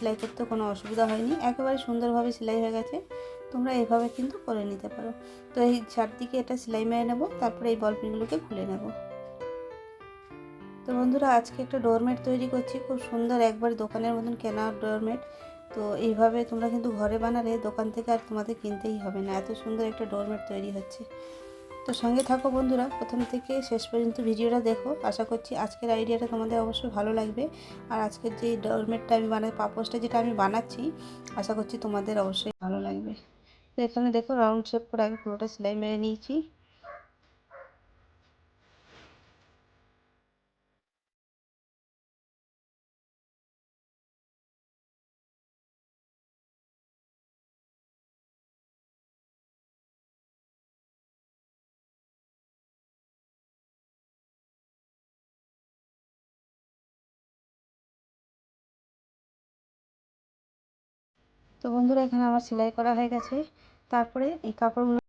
সেলাই করতে কোনো অসুবিধা হয়নি। একেবারে সুন্দরভাবে সেলাই হয়ে গেছে। তোমরা এভাবে কিন্তু করে নিতে পারো। তো এই চারদিকে এটা সেলাই মেরে নেব, তারপরে এই বল পিনগুলোকে খুলে নেব। তো বন্ধুরা, আজকে একটা ডোরমেট তৈরি করছি। খুব সুন্দর একবার দোকানের মতন কেনা ডোরমেট তো এইভাবে তোমরা কিন্তু ঘরে বানালে দোকান থেকে আর তোমাদের কিনতেই হবে না। এত সুন্দর একটা ডোরমেট তৈরি হচ্ছে। তো সঙ্গে থাকো বন্ধুরা, প্রথম থেকে শেষ পর্যন্ত ভিডিওটা দেখো। আশা করছি আজকের আইডিয়াটা তোমাদের অবশ্যই ভালো লাগবে। আর আজকের যে ডলমেটটা আমি বানাই পাপোসটা যেটা আমি বানাচ্ছি, আশা করছি তোমাদের অবশ্যই ভালো লাগবে। তো এখানে দেখো রাউন্ড শেপ করে আমি পুরোটা সেলাই মেরে নিয়েছি। তো বন্ধুরা এখানে আমার সেলাই করা হয়ে গেছে। তারপরে এই কাপড়গুলো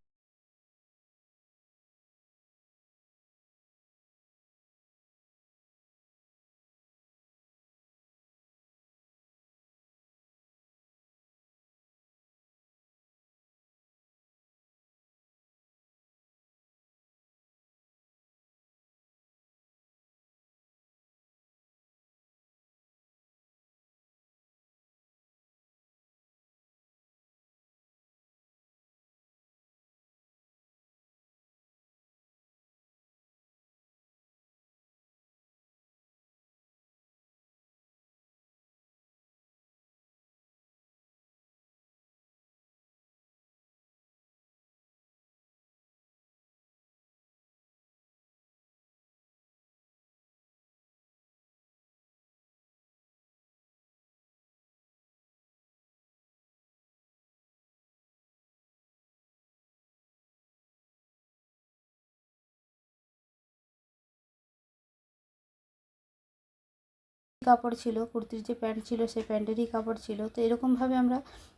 কাপড় ছিল, কুর্তির যে প্যান্ট ছিল, সেই প্যান্টেরই কাপড় ছিল। তো এরকমভাবে আমরা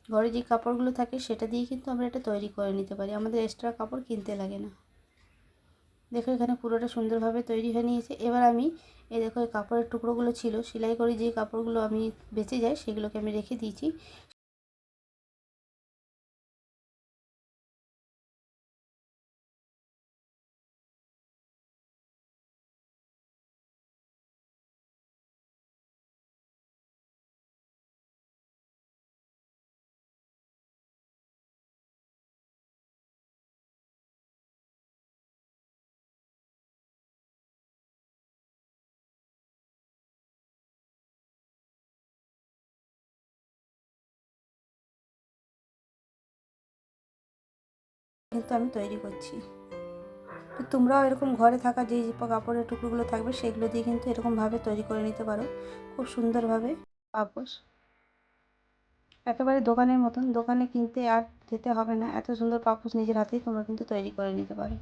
ঘরে যে কাপড়গুলো থাকে, সেটা দিয়ে কিন্তু আমরা এটা তৈরি করে নিতে পারি। আমাদের এক্সট্রা কাপড় কিনতে লাগে না। দেখো, এখানে পুরোটা সুন্দরভাবে তৈরি হয়ে নিয়েছে। এবার আমি, এই দেখো, এই কাপড়ের টুকরোগুলো ছিল। সেলাই করে যে কাপড়গুলো আমি বেঁচে যাই, সেগুলোকে আমি রেখে দিয়েছি। কিন্তু আমি তৈরি করছি। তো তোমরাও এরকম ঘরে থাকা যে কাপড়ের টুকরোগুলো থাকবে, সেগুলো দিয়ে কিন্তু এরকমভাবে তৈরি করে নিতে পারো। খুব সুন্দরভাবে। পাপোশ একেবারে দোকানের মতন। দোকানে কিনতে আর যেতে হবে না। এত সুন্দর পাপোশ নিজের হাতেই তোমরা কিন্তু তৈরি করে নিতে পারো।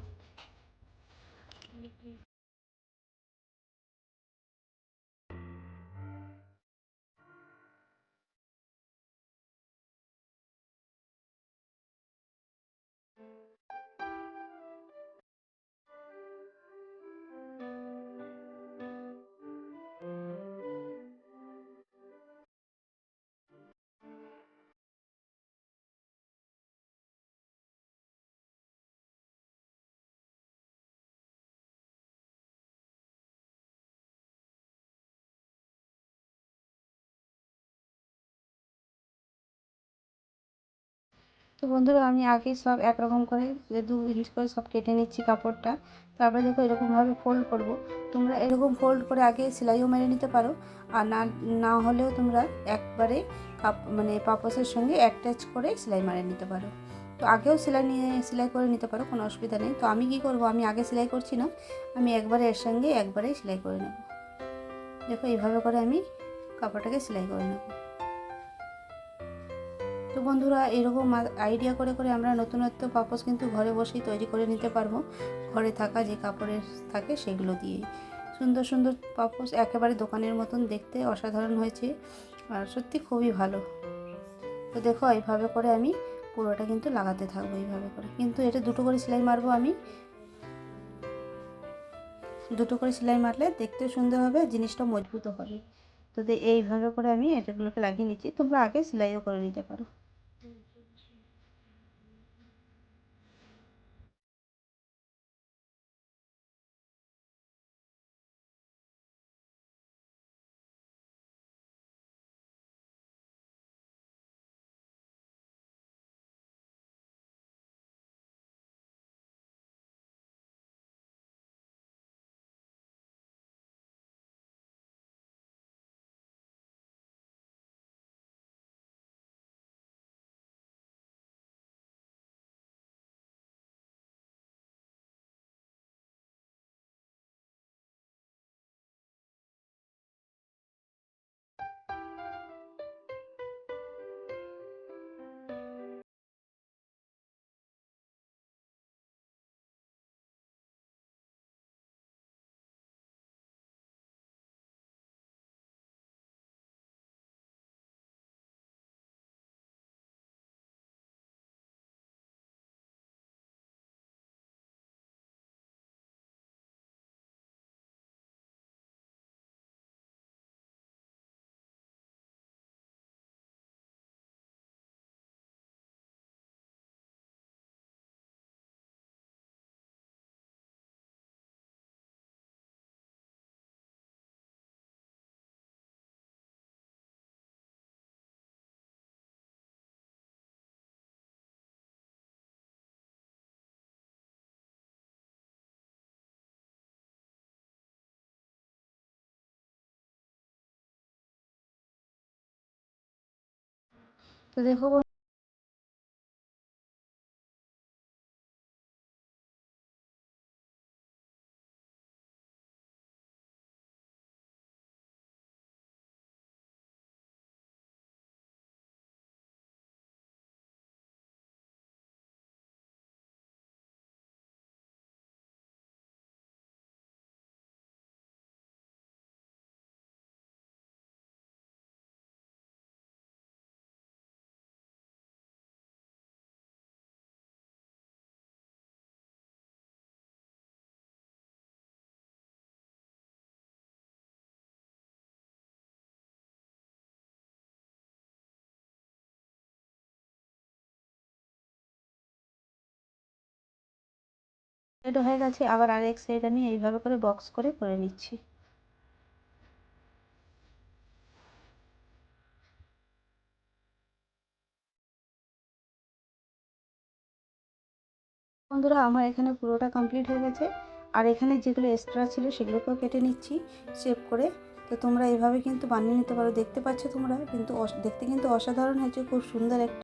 তো বন্ধুরা, আমি আগেই সব একরকম করে দু ইঞ্চ করে সব কেটে নিচ্ছি কাপড়টা। তারপরে দেখো এরকমভাবে ফোল্ড করব। তোমরা এরকম ফোল্ড করে আগে সেলাইও মেরে নিতে পারো। আর না না হলেও তোমরা একবারে কাপ মানে পাপোসের সঙ্গে অ্যাটাচ করে সেলাই মারে নিতে পারো। তো আগেও সেলাই নিয়ে, সেলাই করে নিতে পারো, কোনো অসুবিধা নেই। তো আমি কি করব? আমি আগে সেলাই করছি না। আমি একবারে এর সঙ্গে একবারেই সেলাই করে নেব। দেখো এইভাবে করে আমি কাপড়টাকে সেলাই করে নেব। তো বন্ধুরা, এরকম আইডিয়া করে করে আমরা নতুনত্ব পাপোস কিন্তু ঘরে বসেই তৈরি করে নিতে পারব। ঘরে থাকা যে কাপড়ের থাকে সেগুলো দিয়েই। সুন্দর সুন্দর পাপোস একেবারে দোকানের মতন দেখতে অসাধারণ হয়েছে আর সত্যি খুবই ভালো। তো দেখো, এইভাবে করে আমি পুরোটা কিন্তু লাগাতে থাকব এইভাবে করে। কিন্তু এটা দুটো করে সেলাই মারবো আমি। দুটো করে সেলাই মারলে দেখতেও সুন্দর হবে, জিনিসটা মজবুতও হবে। তো এইভাবে করে আমি এটাগুলোকে লাগিয়ে নিচ্ছি তোমরা আগে সেলাইও করে নিতে পারো। তো দেখো বন্ধু- সাইড হয়ে গেছে, আবার আরেক সাইড আমি এইভাবে করে বক্স করে করে নিচ্ছি। বন্ধুরা, আমার এখানে পুরোটা কমপ্লিট হয়ে গেছে। আর এখানে যেগুলো এক্সট্রা ছিল সেগুলোকেও কেটে নিচ্ছি শেপ করে। তো তোমরা এভাবে কিন্তু বানিয়ে নিতে পারো। দেখতে পাচ্ছ তোমরা, কিন্তু দেখতে কিন্তু অসাধারণ হয়েছে। খুব সুন্দর একটা